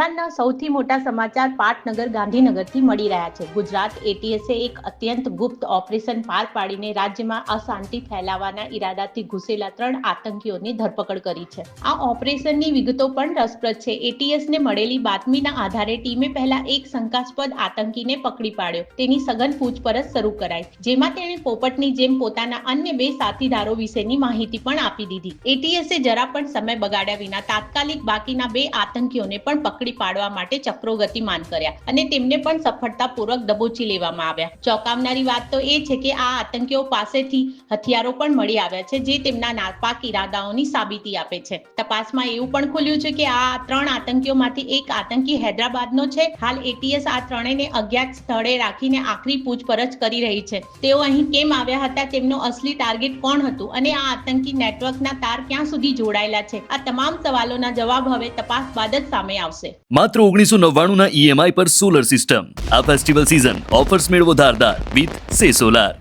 ધ્યાનના સૌથી મોટા સમાચાર પાટનગર ગાંધીનગરથી મળી રહ્યા છે. ગુજરાત એટીએસે એક અત્યંત ગુપ્ત ઓપરેશન પાર પાડીને રાજ્યમાં અશાંતિ ફેલાવવાના ઈરાદાથી ઘૂસેલા ત્રણ આતંકીઓની ધરપકડ કરી છે. આ ઓપરેશનની વિગતો પણ રસપ્રદ છે. એટીએસને મળેલી બાતમીના આધારે ટીમે પહેલા એક શંકાસ્પદ આતંકીને પકડી પાડ્યો. તેની સઘન પૂછપરછ શરૂ કરાઈ. જેમાં તેણે પોપટની જેમ પોતાના અન્ય બે સાથીદારો વિશેની માહિતી પણ આપી દીધી. એટીએસે જરા પણ સમય બગાડ્યા વિના તાત્કાલિક બાકીના બે આતંકીઓને પણ પકડી પાડવા માટે ચક્રો ગતિમાન કર્યા અને તેમને પણ સફળતાપૂર્વક દબોચી લેવામાં આવ્યા. ચોંકાવનારી વાત તો એ છે કે આ આતંકીઓ પાસેથી હથિયારો પણ મળી આવ્યા છે, જે તેમના નાપાક ઇરાદાઓની સાબિતી આપે છે. તપાસમાં એવું પણ ખુલ્યું છે કે આ ત્રણ આતંકીઓમાંથી એક આતંકી હૈદરાબાદનો છે. હાલ એટીએસ આ ત્રણેયને અજ્ઞાત સ્થળે રાખીને આખરી પૂછપરછ કરી રહી છે. તેઓ અહીં કેમ આવ્યા હતા, તેમનો અસલી ટાર્ગેટ કોણ હતું અને આ આતંકી નેટવર્કના તાર ક્યાં સુધી જોડાયેલા છે? આ તમામ સવાલોના જવાબ હવે તપાસ બાદ જ સામે આવશે. માત્ર ઓગણીસો નવ્વાણુંના ઈએમઆઈ પર સોલર સિસ્ટમ આ ફેસ્ટિવલ સિઝન ઓફર્સ મેળવો ધારદાર, વિથ સે સોલાર.